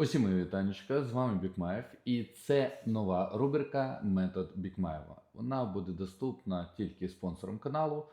Усім мої вітанечка, з вами Бікмаєв, і це нова рубрика Метод Бікмаєва. Вона буде доступна тільки спонсорам каналу,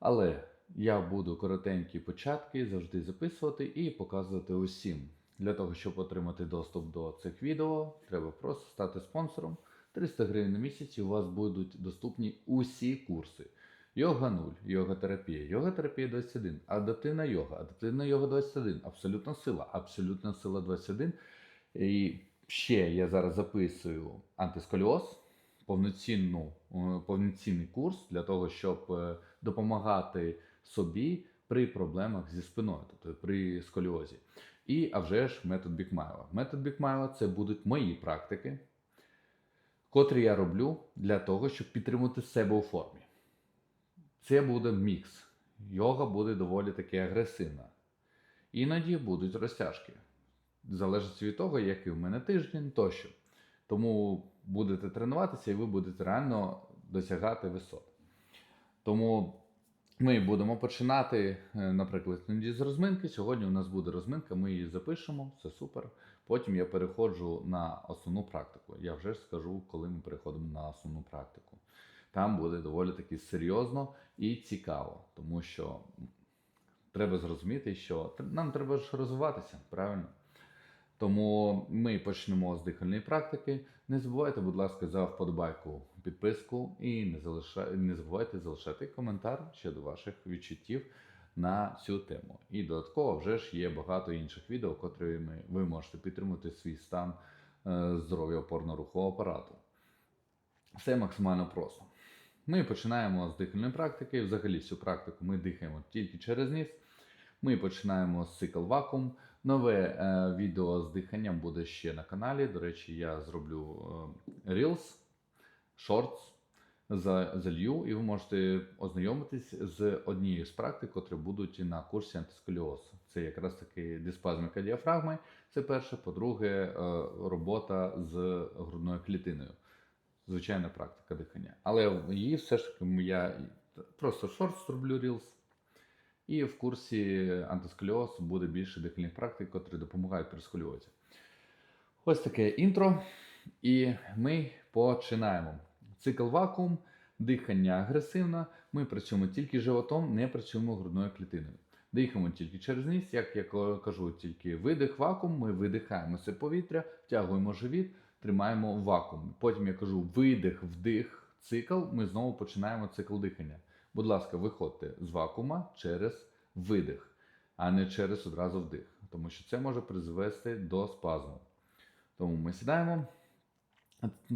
але я буду коротенькі початки завжди записувати і показувати усім. Для того, щоб отримати доступ до цих відео, треба просто стати спонсором. 300 гривень на місяць і у вас будуть доступні усі курси. Йога 0, йога-терапія, йога-терапія 21, адаптивна йога, адаптивна йога 21, абсолютна сила, абсолютна сила 21. І ще я зараз записую антисколіоз, повноцінну, е, повноцінний курс для того, щоб е, допомагати собі при проблемах зі спиною, тобто при сколіозі. І а вже ж метод Бікмаєва. Метод Бікмаєва це будуть мої практики, котрі я роблю для того, щоб підтримати себе у формі. Це буде мікс. Йога буде доволі таки агресивна. Іноді будуть розтяжки. Залежить від того, який у мене тиждень тощо. Тому будете тренуватися і ви будете реально досягати висот. Тому ми будемо починати, е, наприклад, з розминки. Сьогодні у нас буде розминка, ми її запишемо, це супер. Потім я переходжу на основну практику. Я вже скажу, коли ми переходимо на основну практику. Там буде доволі таки серйозно і цікаво, тому що треба зрозуміти, що нам треба ж розвиватися, правильно? Тому ми почнемо з дихальної практики. Не забувайте, будь ласка, за вподобайку, підписку і не, залиша... не забувайте залишати коментар щодо ваших відчуттів на цю тему. І додатково вже ж є багато інших відео, котрими ви можете підтримати свій стан е, здоров'я опорно-рухового апарату. Все максимально просто. Ми починаємо з дихальної практики. Взагалі всю практику ми дихаємо тільки через ніс. Ми починаємо з цикл вакуум. Нове е, відео з диханням буде ще на каналі. До речі, я зроблю е, Reels, Shorts, за- залью, і ви можете ознайомитись з однією з практик, котрі будуть на курсі антисколіоз. Це якраз таки диспазміка діафрагми. Це перше. По-друге, е, робота з грудною клітиною звичайна практика дихання. Але її все ж таки я просто шорт зроблю Reels. І в курсі антисколіоз буде більше дихальних практик, котрі допомагають при сколіозі. Ось таке інтро. І ми починаємо. Цикл вакуум, дихання агресивне. Ми працюємо тільки животом, не працюємо грудною клітиною. Дихаємо тільки через ніс, як я кажу, тільки видих, вакуум, ми видихаємо це повітря, втягуємо живіт, тримаємо в вакуумі. Потім я кажу видих, вдих, цикл. Ми знову починаємо цикл дихання. Будь ласка, виходьте з вакуума через видих, а не через одразу вдих, тому що це може призвести до спазму. Тому ми сідаємо,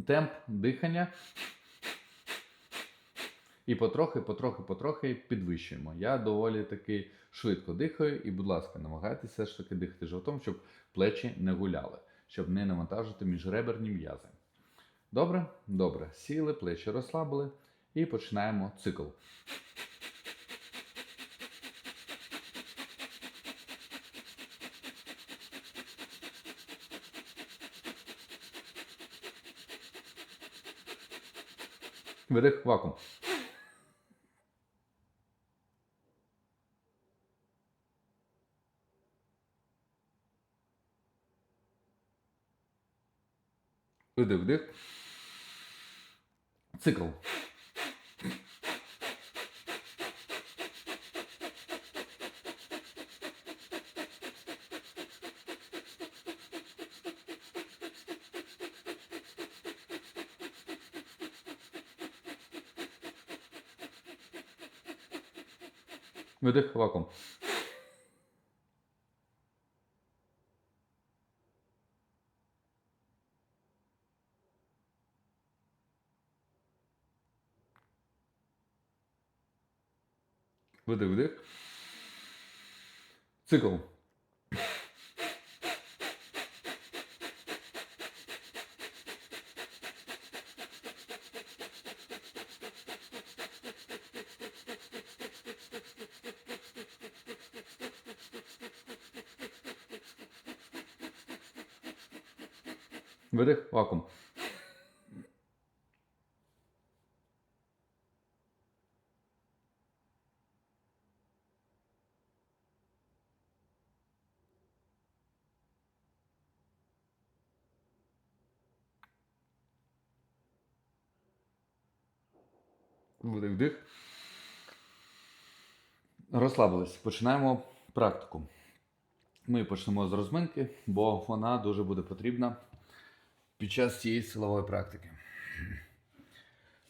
темп дихання. І потрохи, потрохи, потрохи підвищуємо. Я доволі таки швидко дихаю, і, будь ласка, намагайтеся ж таки дихати животом, щоб плечі не гуляли, щоб не навантажити міжреберні м'язи. Добре? Добре. Сіли, плечі розслабили і починаємо цикл. Видих вакуум. Видих, вдих. Цикл. Видих вакуум. Видих, вдих. Цикл. Видих, вакуум. Вдих, вдих. Розслабились. Починаємо практику. Ми почнемо з розминки, бо вона дуже буде потрібна під час цієї силової практики.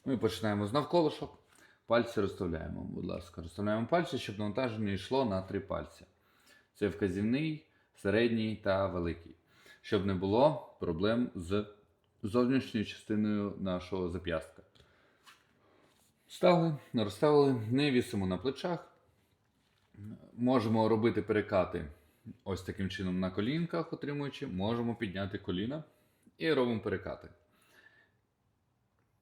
Ми починаємо з навколишок. Пальці розставляємо, будь ласка. Розставляємо пальці, щоб навантаження йшло на три пальці. Це вказівний, середній та великий. Щоб не було проблем з зовнішньою частиною нашого зап'ястка. Стали, розставили, не вісимо на плечах. Можемо робити перекати ось таким чином на колінках, отримуючи, можемо підняти коліна і робимо перекати.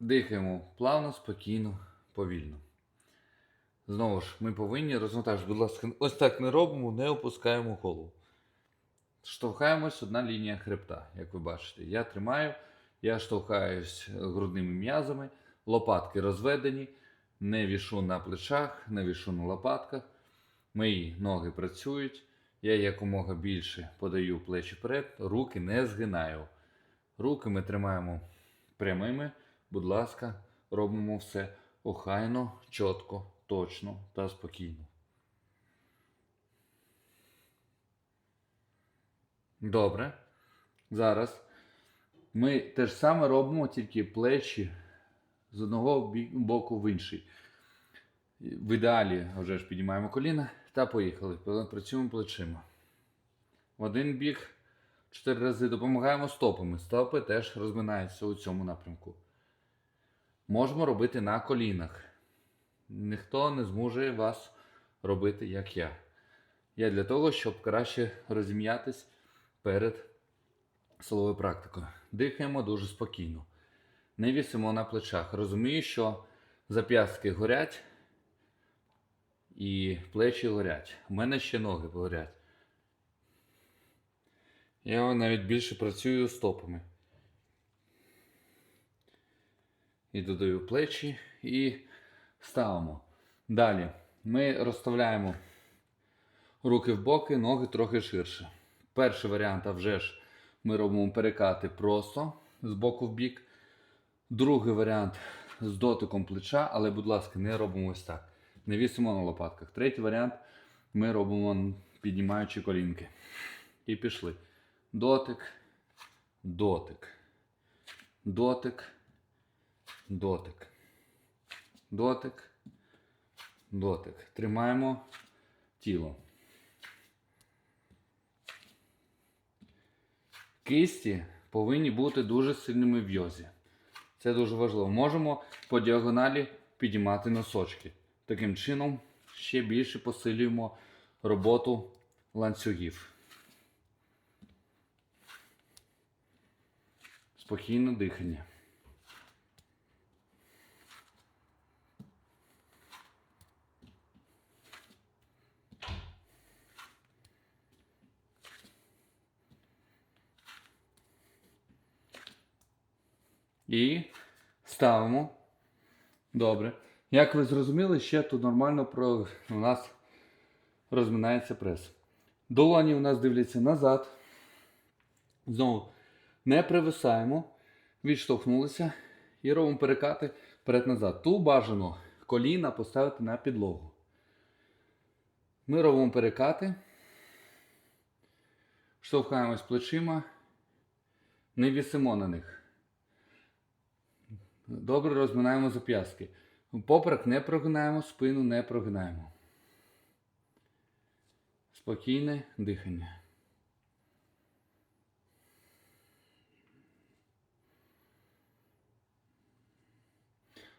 Дихаємо плавно, спокійно, повільно. Знову ж, ми повинні розвантажити, будь ласка, ось так не робимо, не опускаємо голову. Штовхаємось одна лінія хребта, як ви бачите. Я тримаю, я штовхаюсь грудними м'язами, лопатки розведені, не вішу на плечах, не вішу на лопатках. Мої ноги працюють. Я якомога більше подаю плечі вперед, руки не згинаю. Руки ми тримаємо прямими. Будь ласка, робимо все охайно, чітко, точно та спокійно. Добре. Зараз ми те ж саме робимо, тільки плечі з одного боку в інший. В ідеалі вже ж піднімаємо коліна та поїхали. Працюємо плечима. В один бік чотири рази допомагаємо стопами. Стопи теж розминаються у цьому напрямку. Можемо робити на колінах. Ніхто не зможе вас робити, як я. Я для того, щоб краще розім'ятись перед силовою практикою. Дихаємо дуже спокійно. Не вісимо на плечах. Розумію, що зап'ястки горять і плечі горять. У мене ще ноги горять. Я навіть більше працюю стопами. І додаю плечі і ставимо. Далі ми розставляємо руки в боки, ноги трохи ширше. Перший варіант, а вже ж ми робимо перекати просто з боку в бік. Другий варіант з дотиком плеча, але, будь ласка, не робимо ось так. Не вісимо на лопатках. Третій варіант ми робимо піднімаючи колінки. І пішли. Дотик, дотик, дотик, дотик, дотик, дотик. Тримаємо тіло. Кисті повинні бути дуже сильними в йозі. Це дуже важливо. Можемо по діагоналі підіймати носочки. Таким чином ще більше посилюємо роботу ланцюгів. Спокійне дихання. І ставимо. Добре. Як ви зрозуміли, ще тут нормально про... у нас розминається прес. Долоні у нас дивляться назад. Знову не привисаємо, відштовхнулися і робимо перекати вперед-назад. Ту бажано коліна поставити на підлогу. Ми робимо перекати, штовхаємось плечима, не вісимо на них. Добре розминаємо зап'ястки. Поперек не прогинаємо, спину не прогинаємо. Спокійне дихання.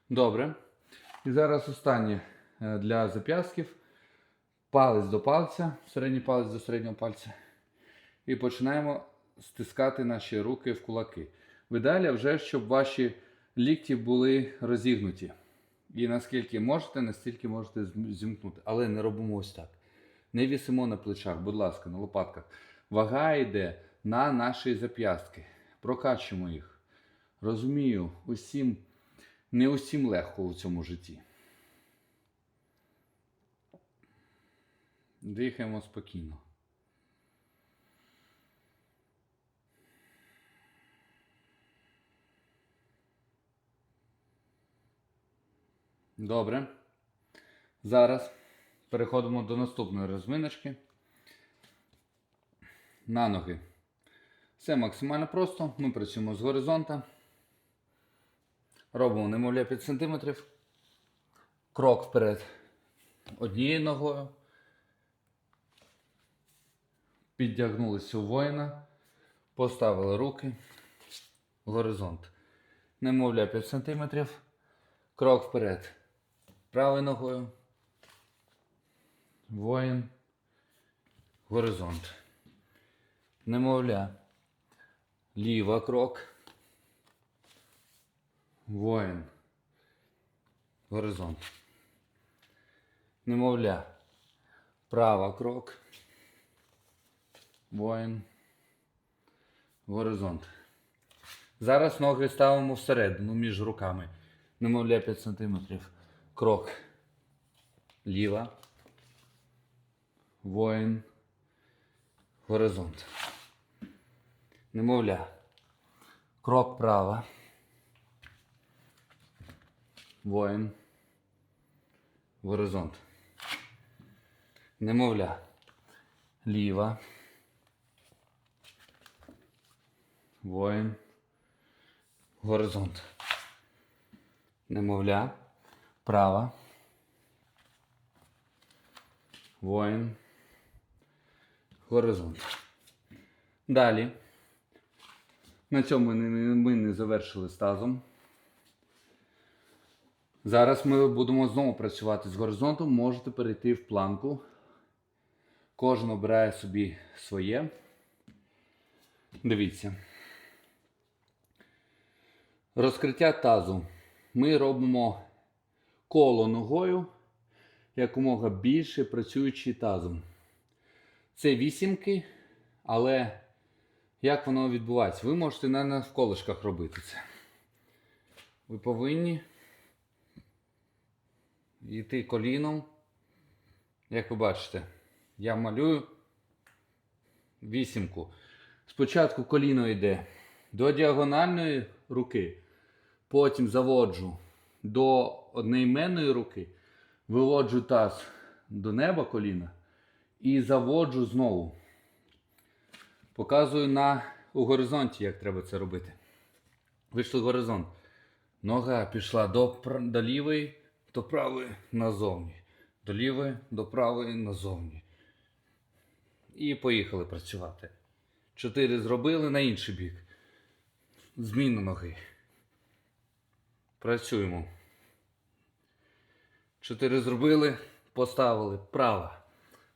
Добре. І зараз останнє е, для зап'ястків. Палець до пальця, середній палець до середнього пальця. І починаємо стискати наші руки в кулаки. В ідеалі вже, щоб ваші лікті були розігнуті. І наскільки можете, настільки можете зімкнути. Але не робимо ось так. Не вісимо на плечах, будь ласка, на лопатках. Вага йде на наші зап'ястки. Прокачуємо їх. Розумію, усім, не усім легко у цьому житті. Дихаємо спокійно. Добре. Зараз переходимо до наступної розминочки. На ноги. Все максимально просто. Ми працюємо з горизонта. Робимо немовля 5 см. Крок вперед однією ногою. Підтягнулися у воїна. Поставили руки. Горизонт. Немовля 5 см. Крок вперед. Правою ногою. Воїн. Горизонт. Немовля. Ліва крок. Воїн. Горизонт. Немовля. Права крок. Воїн. Горизонт. Зараз ноги ставимо всередину між руками. Немовля 5 см. Крок. Ліва. Воїн. Горизонт. Немовля. Крок права. Воїн. Горизонт. Немовля. Ліва. Воїн. Горизонт. Немовля. Права. Воїн. Горизонт. Далі. На цьому ми не, завершили з тазом. Зараз ми будемо знову працювати з горизонтом. Можете перейти в планку. Кожен обирає собі своє. Дивіться. Розкриття тазу. Ми робимо коло ногою якомога більше працюючи тазом. Це вісімки, але як воно відбувається? Ви можете на навколишках робити це. Ви повинні йти коліном. Як ви бачите, я малюю вісімку. Спочатку коліно йде до діагональної руки, потім заводжу до одноіменної руки, виводжу таз до неба коліна і заводжу знову. Показую на у горизонті, як треба це робити. Вийшли в горизонт. Нога пішла до, до лівої, до правої назовні. До лівої, до правої назовні. І поїхали працювати. Чотири зробили на інший бік. Зміна ноги. Працюємо. Чотири зробили, поставили. Права.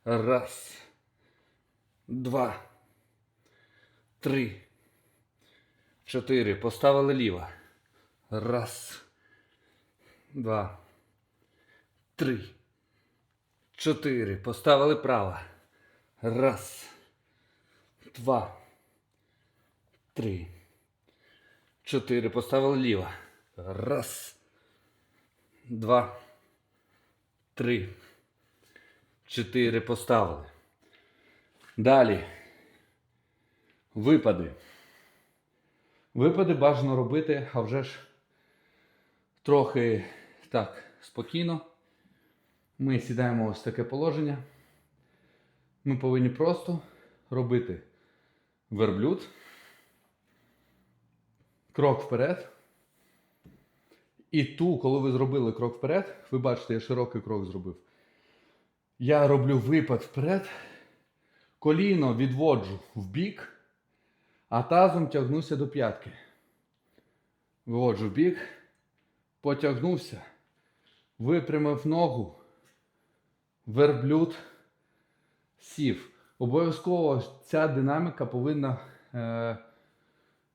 Раз. Два. Три. Чотири. Поставили ліва. Раз. Два. Три. Чотири. Поставили права. Раз. Два. Три. Чотири. Поставили ліва. Раз. Два. Три. Чотири. Поставили. Далі. Випади. Випади бажано робити, а вже ж трохи так спокійно. Ми сідаємо ось таке положення. Ми повинні просто робити верблюд. Крок вперед. І ту, коли ви зробили крок вперед, ви бачите, я широкий крок зробив. Я роблю випад вперед, коліно відводжу в бік, а тазом тягнуся до п'ятки. Виводжу в бік, потягнувся, випрямив ногу, верблюд сів. Обов'язково ця динаміка повинна е,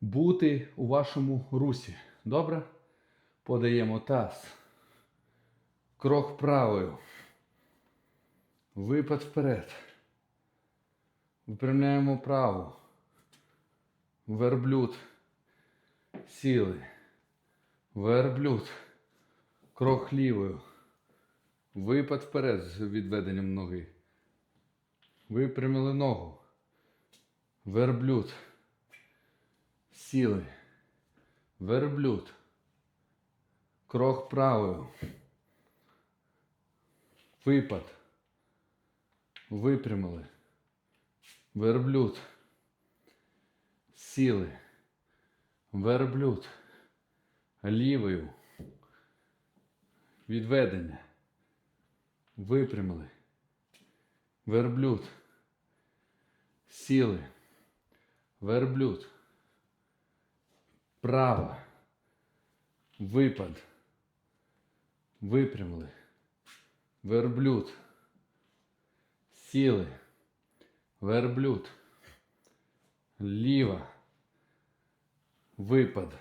бути у вашому русі. Добре? Подаємо таз. Крок правою. Випад вперед. Випрямляємо праву. Верблюд. Сіли. Верблюд. Крок лівою. Випад вперед з відведенням ноги. Випрямили ногу. Верблюд. Сіли. Верблюд. Крок правою. Випад. Випрямили. Верблюд. Сіли. Верблюд. Лівою. Відведення. Випрямили. Верблюд. Сіли. Верблюд. Право. Випад. Випрямили. Верблюд. Сіли. Верблюд. Ліва. Випад.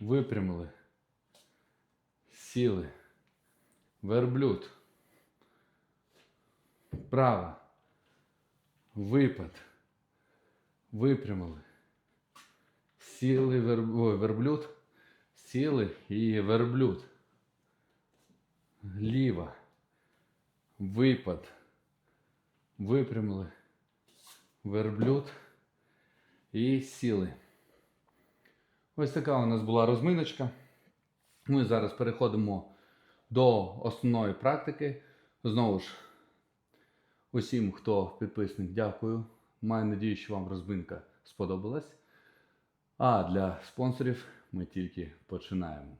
Випрямили. Сіли. Верблюд. Право. Випад. Випрямили. Сіли вер... Ой, верблюд. Сіли і верблюд. Ліва. Випад. Випрямили. Верблюд. І сіли. Ось така у нас була розминочка. Ми зараз переходимо до основної практики. Знову ж, усім, хто підписник, дякую. Маю надію, що вам розминка сподобалась. А для спонсорів ми тільки починаємо.